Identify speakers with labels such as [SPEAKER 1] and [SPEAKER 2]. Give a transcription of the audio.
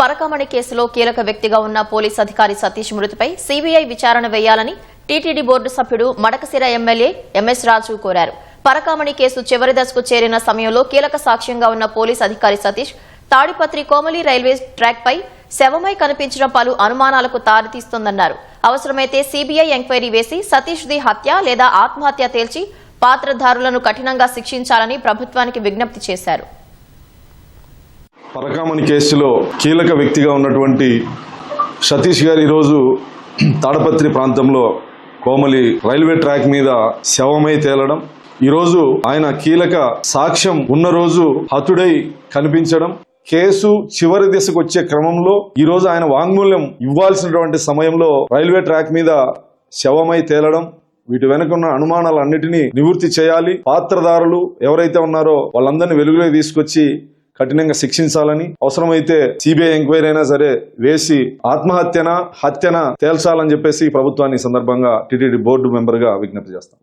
[SPEAKER 1] పరకమణి కేసులో కీలక వ్యక్తిగా ఉన్న పోలీస్ అధికారి సతీష్ మృతిపై సీబీఐ విచారణ వేయాలని టీటీడీ బోర్డు సభ్యుడు మడకసిర ఎమ్మెల్యే ఎంఎస్ రాజు కోరారు. పరకామణి కేసు చివరి దశకు చేరిన సమయంలో కీలక సాక్ష్యంగా ఉన్న పోలీస్ అధికారి సతీష్ తాడిపత్రి కోమలి రైల్వే ట్రాక్పై శవమై కనిపించిన పలు అనుమానాలకు తారితీస్తోందన్నారు అవసరమైతే సీబీఐ ఎంక్వైరీ వేసి సతీష్ ది హత్య లేదా ఆత్మహత్య తేల్చి పాత్రధారులను కఠినంగా శిక్షించాలని ప్రభుత్వానికి విజ్ఞప్తి చేశారు.
[SPEAKER 2] పరకామణి కేసులో కీలక వ్యక్తిగా ఉన్నటువంటి సతీష్ గారు ఈరోజు తాడపత్రి ప్రాంతంలో కోమలి రైల్వే ట్రాక్ మీద శవమై తేలడం ఈరోజు ఆయన కీలక సాక్ష్యం ఉన్న రోజు హతుడై కనిపించడం. కేసు చివరి దిశకు వచ్చే క్రమంలో ఈరోజు ఆయన వాంగ్మూల్యం ఇవ్వాల్సినటువంటి సమయంలో రైల్వే ట్రాక్ మీద శవమై తేలడం వీటి వెనుక ఉన్న అనుమానాలన్నిటినీ నివృత్తి చేయాలి. పాత్రదారులు ఎవరైతే ఉన్నారో వాళ్ళందరినీ వెలుగులోకి తీసుకొచ్చి కఠినంగా శిక్షించాలని అవసరమైతే సిబిఐ ఎంక్వైరీ అయినా సరే వేసి ఆత్మహత్యన హత్యన తేల్చాలని చెప్పేసి ప్రభుత్వాన్ని సందర్భంగా టీటీడీ బోర్డు మెంబర్గా విజ్ఞప్తి చేస్తాం.